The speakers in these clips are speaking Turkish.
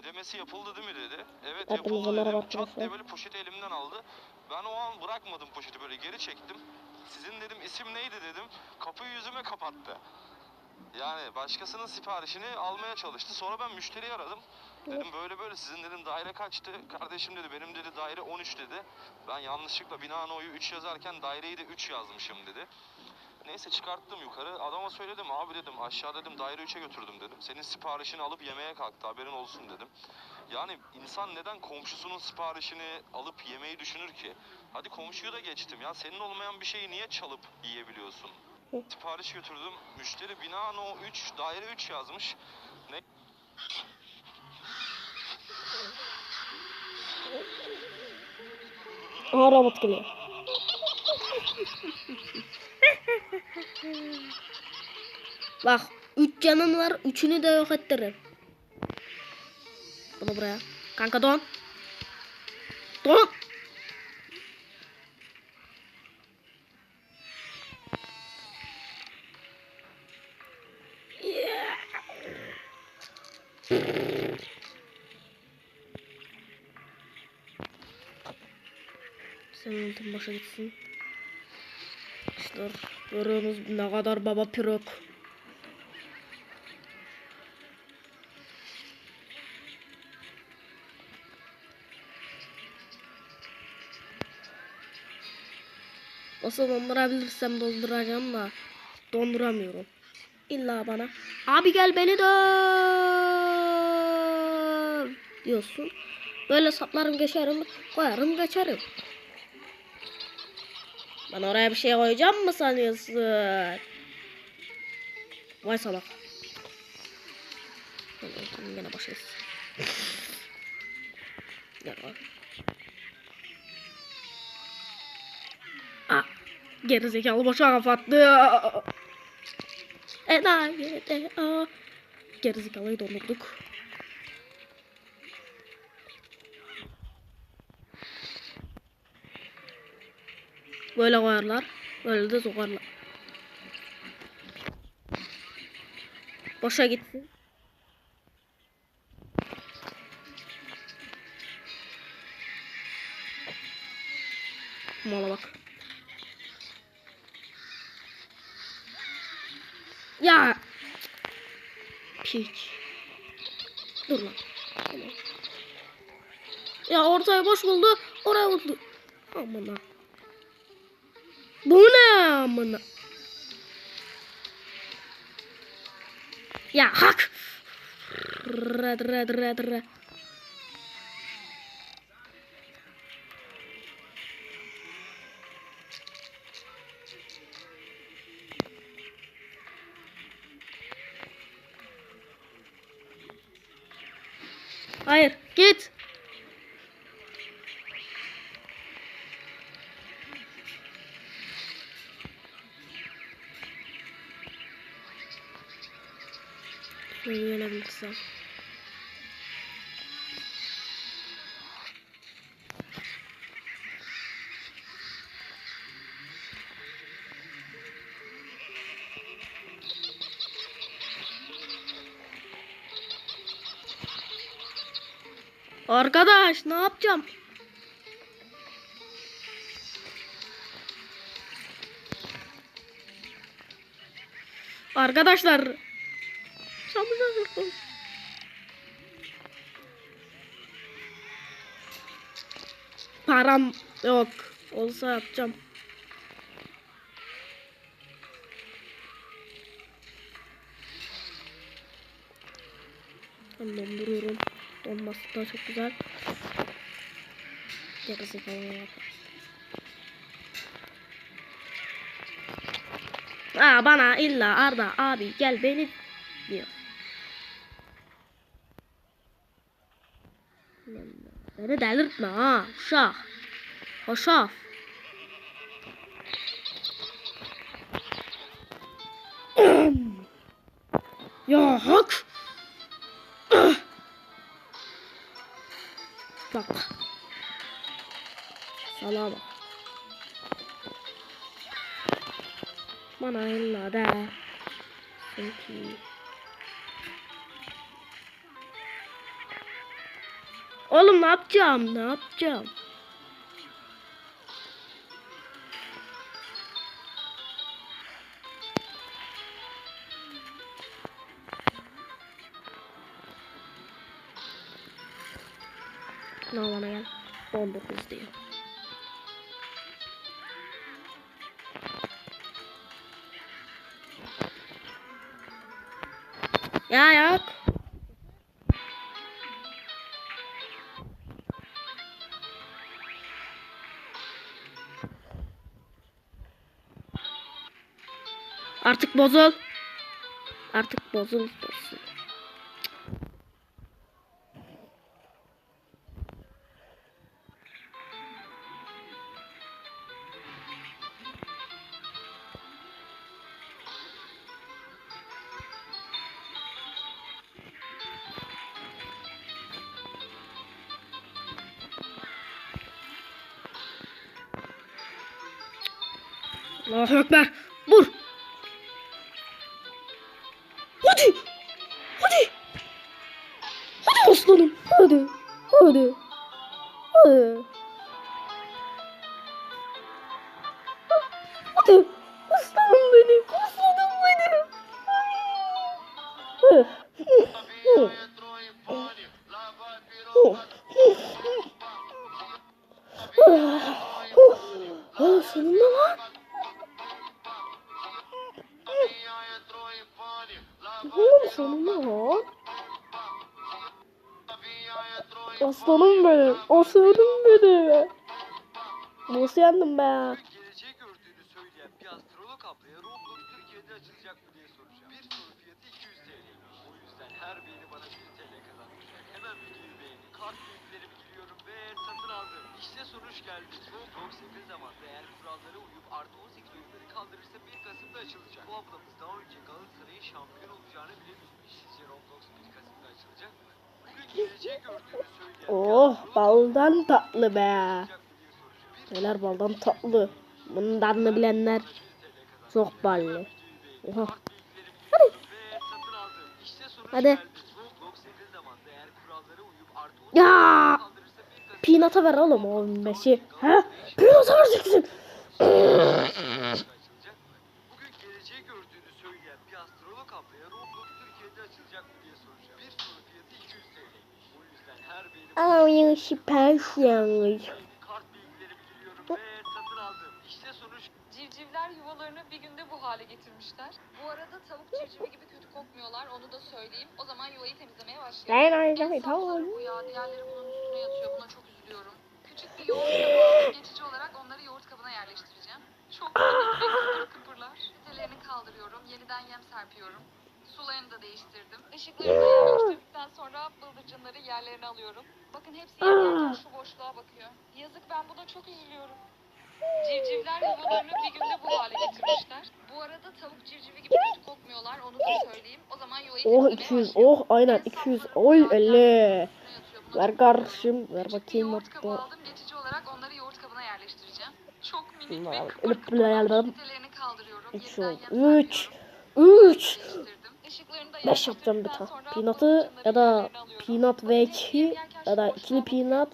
ödemesi yapıldı değil mi dedi. Evet Hepinize yapıldı merhaba dedim. Çat diye böyle poşeti elimden aldı. Ben o an bırakmadım poşeti böyle geri çektim. Sizin dedim isim neydi dedim. Kapıyı yüzüme kapattı. Yani başkasının siparişini almaya çalıştı. Sonra ben müşteriyi aradım. Dedim böyle böyle sizin dedim daire kaçtı? Kardeşim dedi benim dedi daire 13 dedi. Ben yanlışlıkla bina oyu 3 yazarken daireyi de 3 yazmışım dedi. Neyse çıkarttım yukarı. Adama söyledim abi dedim aşağı dedim daire 3'e götürdüm dedim. Senin siparişini alıp yemeğe kalktı haberin olsun dedim. Yani insan neden komşusunun siparişini alıp yemeyi düşünür ki? Hadi komşuyu da geçtim ya. Senin olmayan bir şeyi niye çalıp yiyebiliyorsun? Sipariş götürdüm. Müşteri bina no 3 daire 3 yazmış. Ne Aha robot geliyor. Bak 3 canın var. Üçünü de yok ettiririm. Bunu buraya. Kanka don. Don. Senin ultin boşa gitsin. İşte görüyorsunuz ne kadar baba pirok. Nasıl dondurabilirsem donduracağım da donduramıyorum. İlla bana abi gel beni döv diyorsun. Böyle saplarım geçerim koyarım geçerim. Ben oraya bir şey koyacağım mı sanıyorsun? Vay salak. Tamam, Yine başlayız. Gel bak. Gerizekalı boşa kapattı. Enayi de ah. Gerizekalıyı dondurduk. Böyle koyarlar. Böyle de sokarlar. Boşa gitsin. Mala bak. Ya. Piç. Dur lan. Ya ortaya boş buldu. Oraya buldu. Aman ha. Bu ne amına? Ya hak. Red red red red. Hayır, git. Şöyle yönebilirsem. Arkadaş ne yapacağım? Arkadaşlar Param yok. Olsa yapacağım. Ben donduruyorum. Donması da çok güzel. Gerizekalı bak. Aa bana illa Arda abi gel beni diyor. Beni delirtme ha uşak. Hoşaf. Bak. Salaha bak. Bana illa de. Çünkü Oğlum ne yapacağım? Ne yapacağım? Ne bana gel. 19 diyor. Ya yok. Artık bozul. Artık bozul. bozul. Allahu Ekber. Vur. Hadi. Hadi. Hadi aslanım. Hadi. Hadi. Hadi. Hadi. Aslanım benim. Aslanım benim. Hı. Hı. Ah, Aslanım benim. Nasıl yendim be? geleceği gördüğünü söyleyen bir astrolog ablaya Roblox Türkiye'de açılacak mı diye soracağım. Bir soru fiyatı 200 TL'ymiş. O yüzden her beğeni bana 1 TL kazandıracak. Hemen videoyu beğenin. Kart bilgilerimi giriyorum ve satın aldım. İşte sonuç geldi. Roblox yakın zamanda eğer kurallara uyup artı 18 oyunları kaldırırsa 1 Kasım'da açılacak. Bu ablamız daha önce Galatasaray'ın şampiyon olacağını bile bilmiş. Sizce Roblox 1 Kasım'da açılacak mı? Oh baldan tatlı be. Neler baldan tatlı. Bunun tadını bilenler çok ballı. Oha. Hadi. Hadi. Ya. Peanut'a ver oğlum o 15'i. Ha? Peanut'a vereceksin. Bugün geleceği gördüğünü söyleyen bir astrolog ablaya Roblox Türkiye'de açılacak mı diye soracağım. Bir soru fiyatı 200 TL'ymiş. O yüzden her beğeni Ayın şipersiyonuz. kart bilgilerimi giriyorum ve satın aldım. İşte sonuç Civcivler yuvalarını bir günde bu hale getirmişler. Bu arada tavuk civcivi gibi kötü kokmuyorlar onu da söyleyeyim. O zaman yuvayı temizlemeye başlayalım. Ben En aynı safları tamam. bu ya. Diğerleri bunun üstüne yatıyor. Buna çok üzülüyorum. Küçük bir yoğurt kabı aldım. Geçici olarak onları yoğurt kabına yerleştireceğim. Çok minik ve kıpır kıpırlar. Petelerini kaldırıyorum. Yeniden yem serpiyorum. Sularını da değiştirdim. Işıklarını da yerleştirdikten sonra bıldırcınları yerlerine alıyorum. Bakın hepsi yem yerken şu boşluğa bakıyor. Yazık ben buna çok üzülüyorum. Civcivler yuvalarını bir günde bu hale getirmişler. Bu arada tavuk civcivi gibi kötü kokmuyorlar onu da söyleyeyim. O zaman yuvayı Oh temizlemeye 200 başlayalım. oh aynen 200 oy 50. Üstüne yatıyor. Buna Ver kardeşim ver bakayım yoğurt kabı hatta. aldım. Geçici olarak onları yoğurt kabına yerleştireceğim. Çok minik Var, ve öyle kıpır kıpırlar. playalım. Petelerini kaldırıyorum. Üç Yeniden oldu. yem Üç. serpiyorum. 3 Değiştirdim. Işıklarını da Beş yapacağım bir tane. Peanut'ı ya da peanut Bakın ve hepsi yem 2 yerken ya da ikili peanut.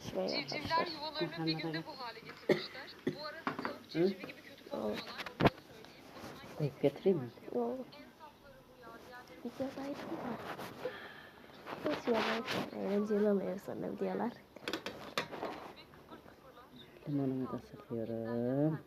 Şuraya Civcivler yuvalarını bir günde bu hale getirmişler. Bu arada tavuk civcivi gibi kötü yuvayı Koyup getireyim mi? Yo, en safları bu ya. Diğerleri videodaydım da. Nasıl yalan? Eğlenceli oluyor sonra videolar. Limonumu da sıkıyorum.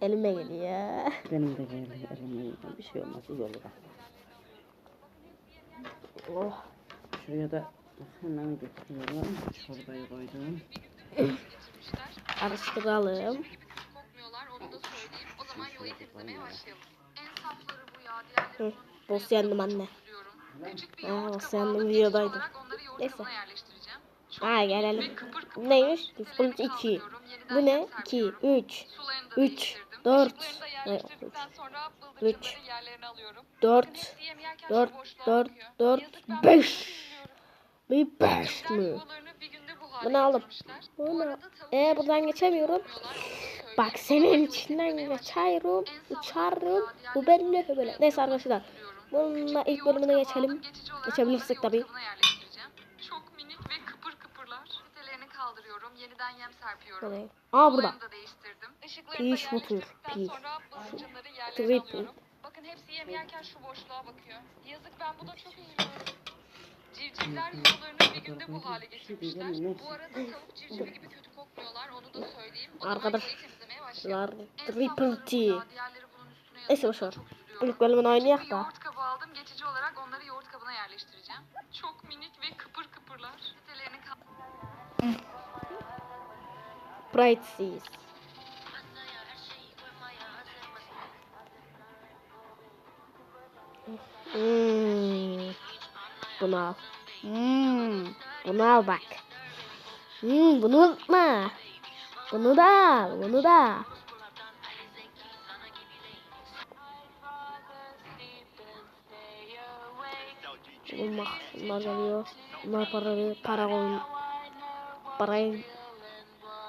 Elime geliyor. Benim de geldi elime bir şey olmaz iyi olur. Oh. Şuraya da hemen götürüyorum. Çorbayı koydum. Diğerleri Hı, boss yendim anne. yoğurt boss yendim, videodaydım. Neyse. Çok Ha gelelim. kıpır kıpırlar. Neymiş? Default 2. kaldırıyorum, yeniden Bu ne? yem 2, serpiyorum. 3, Sularını da 3, değiştirdim. 4, Işıklarını da hayır, yerleştirdikten sonra üç, bıldırcınları yerlerine alıyorum. 4, Bakın hepsi yem yerken şu 4, boşluğa 4, bakıyor. 4, Yazık ben buna 5. çok üzülüyorum. Bir 5 Civcivler mi? Bunu getirmişler. Bunu- civcivi buradan geçemiyorum. Bak senin içinden geçerim, uçarım. bu bunun böyle. Neyse arkadaşlar. Bununla ilk bölümüne geçelim. Geçebilirsek tabii. yoğurt kabına yerleştireceğim. Yeniden yem serpiyorum. Böyle. Aa burada. Boyamı da değiştirdim. Işıklarını da Peach butter, yerleştirdikten peach. sonra bıldırcınları yerlerine Tweet. Bakın hepsi yem yerken şu boşluğa bakıyor. Yazık ben buna çok üzülüyorum. Civcivler yuvalarını bir günde bu hale getirmişler. Bu arada tavuk civcivi gibi kötü kokmuyorlar onu da söyleyeyim. O zaman Arkadaş- yuvarayı temizlemeye başlayalım. Şunlar En triple T. burada, diğerleri bunun üstüne Neyse boşver. İlk bölümünü oynayak da. yoğurt kabı aldım. Geçici olarak onları yoğurt kabına yerleştireceğim. Çok minik ve kıpır kıpırlar. Petelerini Bright Seas. Hmm. Bunu al. Hmm. Bunu al bak. Hmm, bunu unutma. Bunu da al. Bunu da. Bunlar geliyor. Bunlar para ver, para koyun.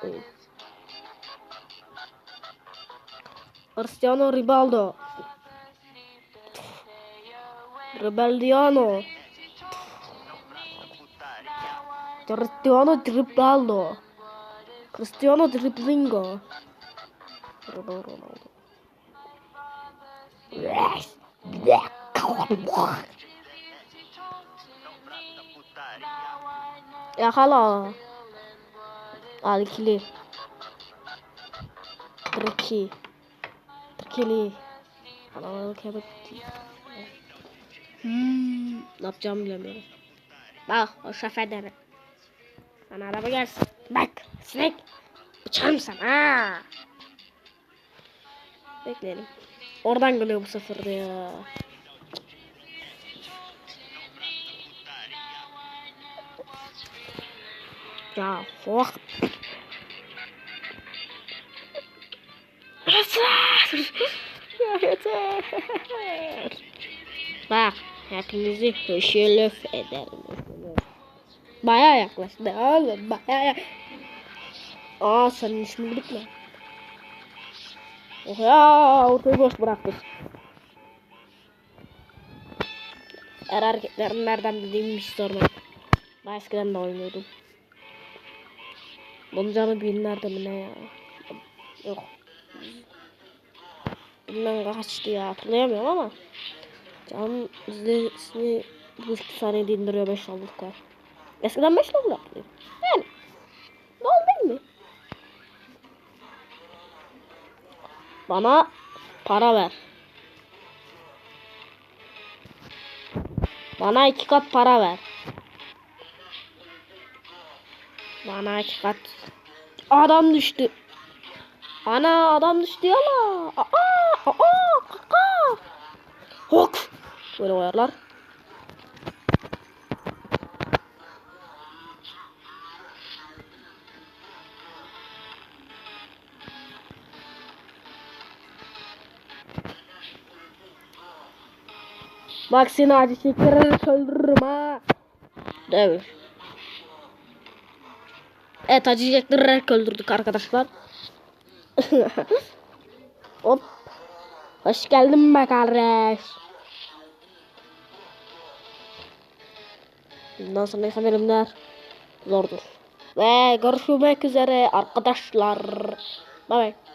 Koyun. Cristiano Ribaldo. Rebeldiano. Cristiano Ribaldo. Cristiano Driblingo. Ronaldo. Yakala. Al ikili. Triki. Trikili. Kalabalık evet. Hmm, ne yapacağımı bilemiyorum. Bak o şoför deme. Bana araba gelsin. Bak sinek. Bıçarım sana. Bekleyelim. Oradan geliyor bu sefer de ya. Ya fuck. Yeter. Ya yeter. Bak hepinizi höşelöf ederim. Baya yaklaştı oğlum baya yak- Aa senin ismin gitme. Oh ya ortayı boş bıraktık. Her hareketlerini nereden bildiğimi hiç sormayın. Ben eskiden de oynuyordum. Canı binlerde mi ne ya? Yok. Bilmem kaçtı ya hatırlayamıyorum ama. Canım izlesini bu iki saniyede indiriyor 5 aldıklar. Eskiden 5 level yaptı. Yani. Ne oldu mi? Bana para ver. Bana iki kat para ver. Bana kat. Adam düştü. Ana adam düştü yala. Aa, aa, kaka. Hok. Böyle koyarlar. Bak seni acı çektirerek öldürürüm ha. Evet. Evet acı çektirerek öldürdük arkadaşlar. Hop. Hoş geldin be kardeş. Bundan sonraki bölümler zordur. Ve görüşmek üzere arkadaşlar. Bye bye.